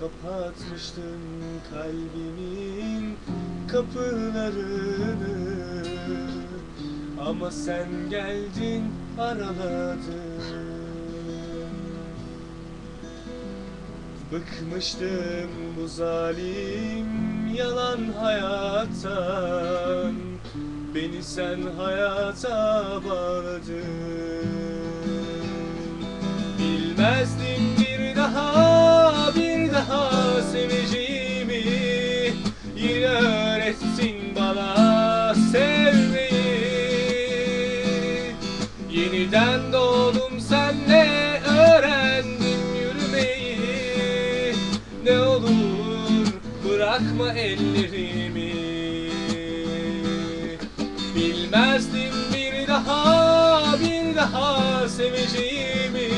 Kapatmıştım kalbimin kapılarını. Ama sen geldin araladın. Bıkmıştım bu zalim yalan hayattan. Beni sen hayata bağladın. Bilmezdim Yeniden doğdum senle öğrendim yürümeyi? Ne olur bırakma ellerimi. Bilmezdim bir daha bir daha seveceğimi.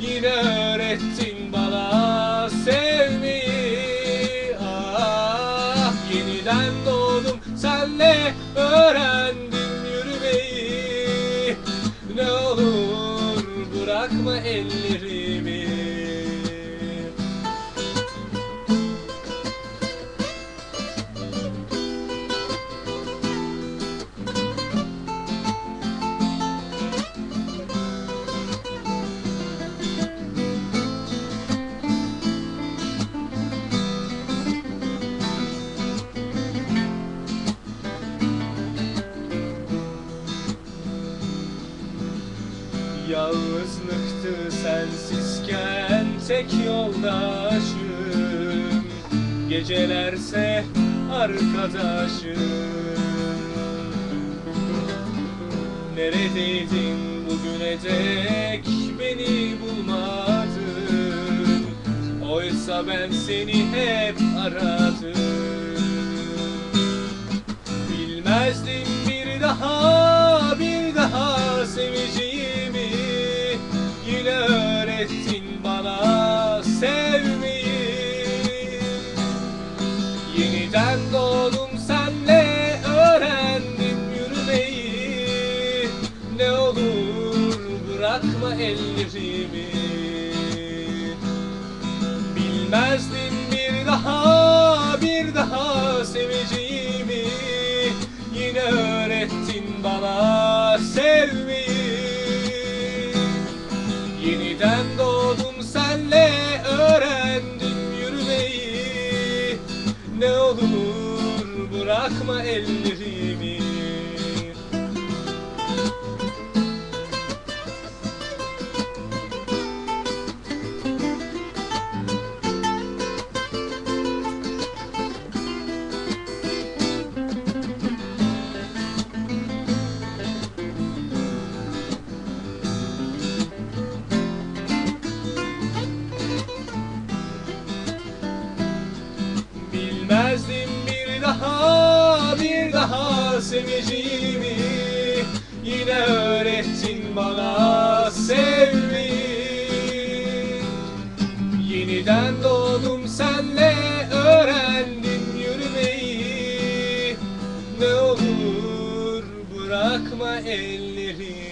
Yine öğrettin bana sevmeyi. Ah yeniden doğdum senle öğrendim bırakma ellerimi Yalnızlıktı sensizken tek yoldaşım. Gecelerse arkadaşım. Neredeydin bugüne dek beni bulmadın? Oysa ben seni hep aradım Yine öğrettin bana sevmeyi. Yeniden doğdum senle öğrendim yürümeyi. Ne olur bırakma ellerimi. Bilmezdim olur bırakma bir daha seveceğimi Yine öğrettin bana sevmeyi Yeniden doğdum senle öğrendim yürümeyi. Ne olur bırakma ellerimi